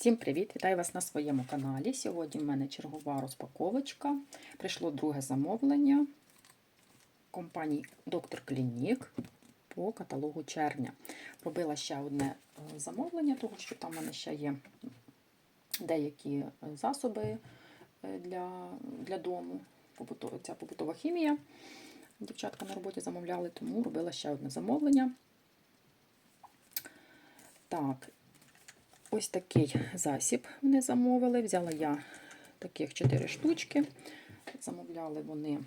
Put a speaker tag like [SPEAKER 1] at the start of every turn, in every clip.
[SPEAKER 1] Всім привіт! Вітаю вас на своєму каналі. Сьогодні в мене чергова розпаковочка. Прийшло друге замовлення компанії Доктор Клінік по каталогу червня. Робила ще одне е, замовлення, тому що там в мене ще є деякі е, засоби е, для, для дому, ця побутова хімія. Дівчатка на роботі замовляли, тому робила ще одне замовлення. Так, Ось такий засіб вони замовили. Взяла я таких 4 штучки. Замовляли вони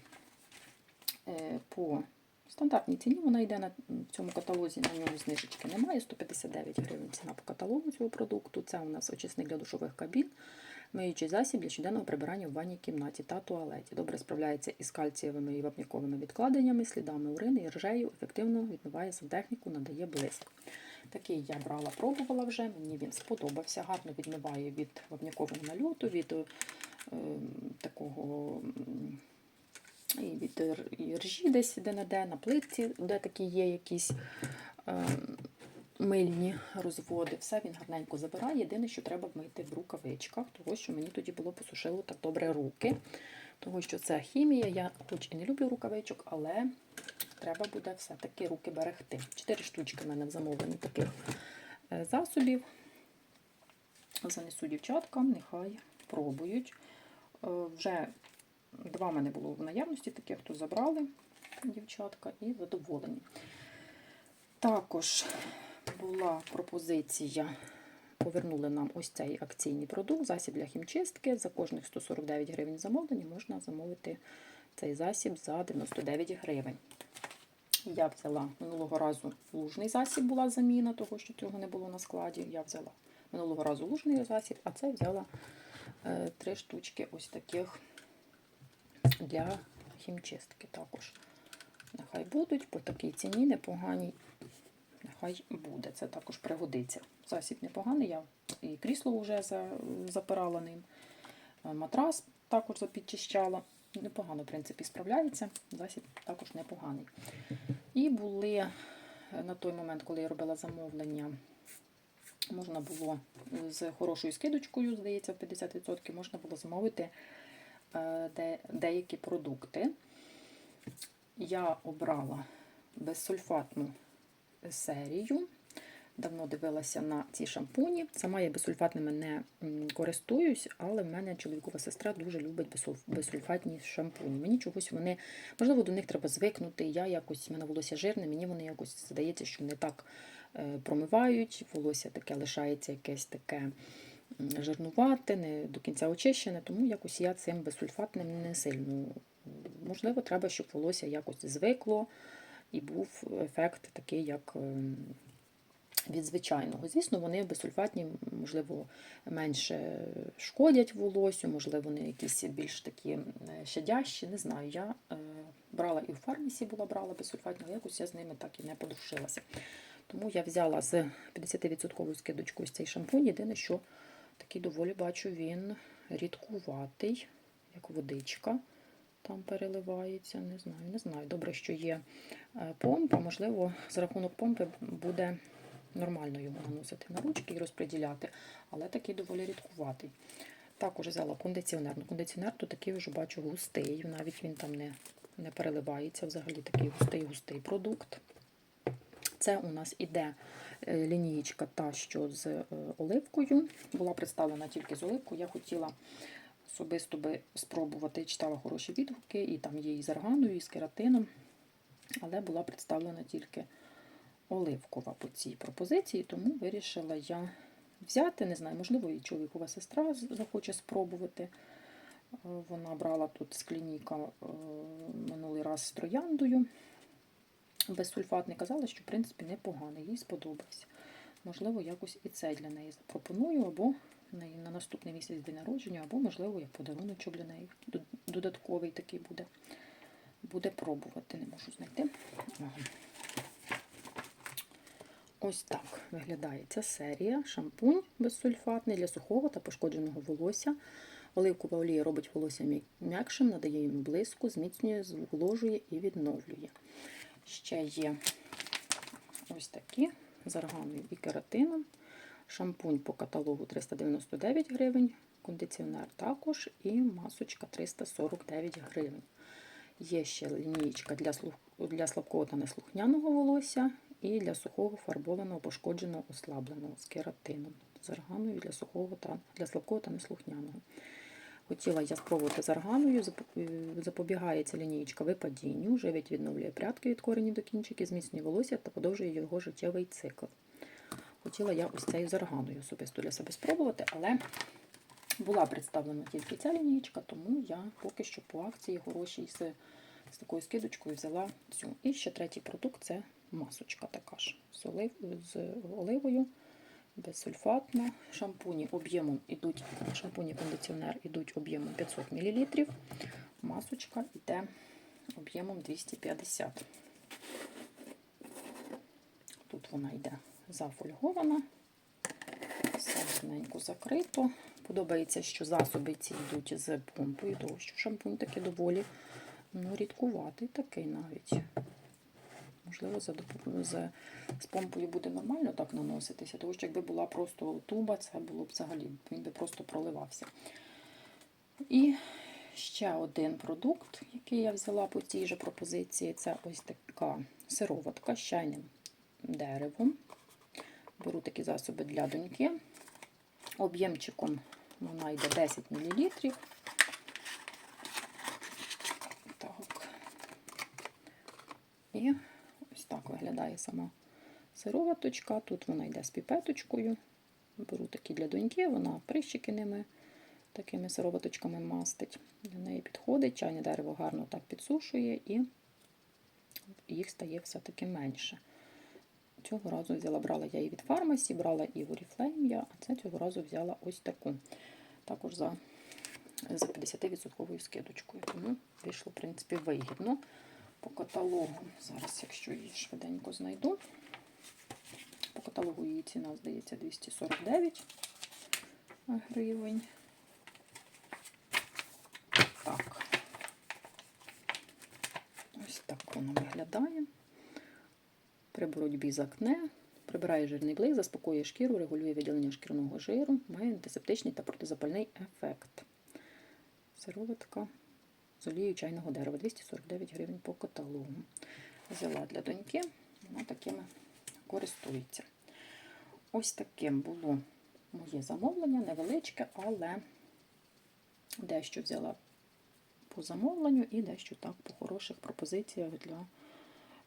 [SPEAKER 1] е, по стандартній ціні. Вона йде на цьому каталозі, на ньому знижечки немає. 159 гривень ціна по каталогу цього продукту. Це у нас очисник для душових кабін, миючий засіб для щоденного прибирання в ванній кімнаті та туалеті. Добре справляється із кальцієвими і вапняковими відкладеннями, слідами урини і ржею, ефективно відмиває сантехніку, надає блиск. Такий я брала, пробувала вже, мені він сподобався, гарно відмиває від вапнякового нальоту, від е, такого і від і ржі десь де-не-де, на плитці, де такі є якісь е, мильні розводи. Все він гарненько забирає. Єдине, що треба вмити в рукавичках, тому що мені тоді було посушило так добре руки. Тому що це хімія, я хоч і не люблю рукавичок, але треба буде все-таки руки берегти. Чотири штучки в мене в замовленні таких е, засобів. Занесу дівчаткам, нехай пробують. Е, Вже два в мене було в наявності, таких, хто забрали дівчатка, і задоволені. Також була пропозиція. Повернули нам ось цей акційний продукт, засіб для хімчистки. За кожних 149 гривень замовлення можна замовити цей засіб за 99 гривень. Я взяла минулого разу лужний засіб, була заміна, того що цього не було на складі. Я взяла минулого разу лужний засіб, а це взяла е, три штучки ось таких для хімчистки також. Нехай будуть, по такій ціні непоганій. Нехай буде, це також пригодиться. Засіб непоганий, я і крісло вже запирала ним, матрас також запідчищала. Непогано, в принципі, справляється. Засіб також непоганий. І були на той момент, коли я робила замовлення, можна було з хорошою скидочкою, здається, в 50% можна було замовити деякі продукти. Я обрала безсульфатну серію. Давно дивилася на ці шампуні. Сама я безсульфатними не користуюсь, але в мене чоловікова сестра дуже любить безсульфатні шампуні. Мені чогось вони, можливо, до них треба звикнути. Я якось, мене волосся жирне, мені вони якось здається, що не так промивають, волосся таке лишається якесь таке жирнувате, не до кінця очищене, тому якось я цим безсульфатним не сильно. Можливо, треба, щоб волосся якось звикло і був ефект такий, як від звичайного. Звісно, вони безсульфатні, можливо, менше шкодять волосю, можливо, вони якісь більш такі щадящі, не знаю. Я брала і в фармісі була брала безсульфатні, але якось я з ними так і не подрушилася. Тому я взяла з 50% скидочкою цей шампунь. Єдине, що такий доволі бачу, він рідкуватий, як водичка. Там переливається, не знаю, не знаю. Добре, що є помпа, можливо, за рахунок помпи буде нормально його наносити на ручки і розподіляти, але такий доволі рідкуватий. Також взяла кондиціонер. Ну, Кондиціонер то такий вже бачу густий, навіть він там не не переливається, взагалі такий густий-густий продукт. Це у нас іде лінієчка та, що з оливкою. Була представлена тільки з оливкою. Я хотіла особисто би спробувати, читала хороші відгуки, і там є і з арганою, і з кератином, але була представлена тільки оливкова по цій пропозиції, тому вирішила я взяти, не знаю, можливо, і чоловікова сестра захоче спробувати. Вона брала тут з клініка минулий раз з трояндою. Безсульфатний казала, що в принципі непоганий, їй сподобався. Можливо, якось і це для неї запропоную, або на наступний місяць день народження, або, можливо, як подаруночок для неї. Додатковий такий буде. Буде пробувати, не можу знайти. Ось так виглядає ця серія. Шампунь безсульфатний для сухого та пошкодженого волосся. Оливкова олія робить волосся м'якшим, надає йому блиску, зміцнює, зволожує і відновлює. Ще є ось такі з арганою і кератином. Шампунь по каталогу 399 гривень, кондиціонер також і масочка 349 гривень. Є ще слух... для слабкого та неслухняного волосся і для сухого фарбованого, пошкодженого, ослабленого з кератином. З арганою для сухого та для слабкого та неслухняного. Хотіла я спробувати з арганою. зап- е, Запобігає ця лінійка випадінню, живить відновлює прядки від коренів до кінчиків, зміцнює волосся та подовжує його життєвий цикл. Хотіла я ось цей з арганою особисто для себе спробувати, але була представлена тільки ця лінійка, тому я поки що по акції хорошій з, з такою скидочкою взяла цю. І ще третій продукт це масочка така ж з, олив, з оливою, безсульфатна. Шампуні об'ємом ідуть, шампуні кондиціонер ідуть об'ємом 500 мл. Масочка йде об'ємом 250 Тут вона йде зафольгована, все гарненько закрито. Подобається, що засоби ці йдуть з помпою, тому що шампунь такий доволі ну, рідкуватий такий навіть. Можливо, за, допом- з, з помпою буде нормально так наноситися, тому що якби була просто туба, це було б взагалі, він би просто проливався. І ще один продукт, який я взяла по цій же пропозиції, це ось така сироватка з чайним деревом. Беру такі засоби для доньки. Об'ємчиком вона йде 10 мл. Так. І ось так виглядає сама сироваточка. Тут вона йде з піпеточкою. Беру такі для доньки, вона прищики ними такими сироваточками мастить. Для неї підходить, чайне дерево гарно так підсушує і їх стає все-таки менше. Цього разу взяла, брала я і від фармасі, брала і в Oriflame а це цього разу взяла ось таку. Також за, за 50% скидочкою. Тому вийшло, в принципі, вигідно. По каталогу, зараз, якщо її швиденько знайду, по каталогу її ціна, здається, 249 гривень. Так. Ось так воно виглядає. При боротьбі з акне, прибирає жирний блик, заспокоює шкіру, регулює виділення шкірного жиру, має антисептичний та протизапальний ефект. Сироватка з олією чайного дерева 249 гривень по каталогу. Взяла для доньки, вона такими користується. Ось таким було моє замовлення, невеличке, але дещо взяла по замовленню і дещо так по хороших пропозиціях для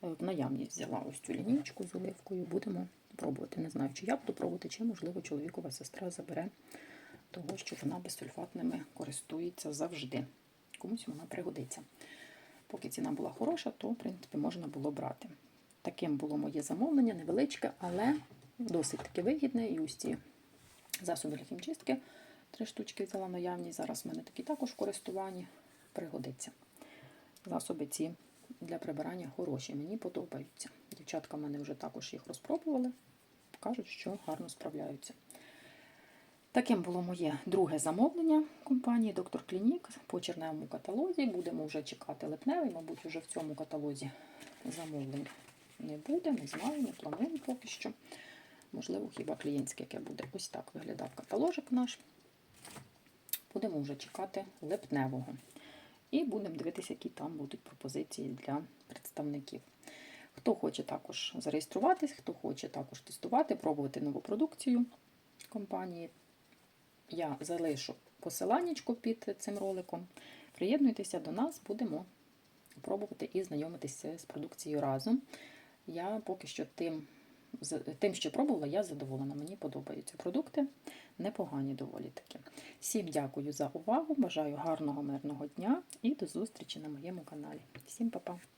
[SPEAKER 1] в наявність взяла ось цю лінійку з оливкою. Будемо пробувати. Не знаю, чи я буду пробувати, чи, можливо, чоловікова сестра забере того, що вона безсульфатними користується завжди. Комусь вона пригодиться. Поки ціна була хороша, то, в принципі, можна було брати. Таким було моє замовлення, невеличке, але досить таки вигідне. І ось ці засоби для хімчистки. Три штучки взяла наявність. Зараз в мене такі також в користуванні пригодиться. Засоби ці для прибирання хороші, мені подобаються. Дівчатка в мене вже також їх розпробували, кажуть, що гарно справляються. Таким було моє друге замовлення компанії Доктор Клінік по черневому каталозі. Будемо вже чекати липневий, мабуть, вже в цьому каталозі замовлень не буде, не знаю, не планую поки що. Можливо, хіба клієнтське яке буде. Ось так виглядав каталожик наш. Будемо вже чекати липневого. І будемо дивитися, які там будуть пропозиції для представників. Хто хоче також зареєструватись, хто хоче також тестувати, пробувати нову продукцію компанії. Я залишу посиланнячко під цим роликом. Приєднуйтеся до нас, будемо пробувати і знайомитися з продукцією разом. Я поки що тим, тим, що пробувала, я задоволена. Мені подобаються продукти, непогані доволі таки. Всім дякую за увагу, бажаю гарного мирного дня і до зустрічі на моєму каналі. Всім па-па!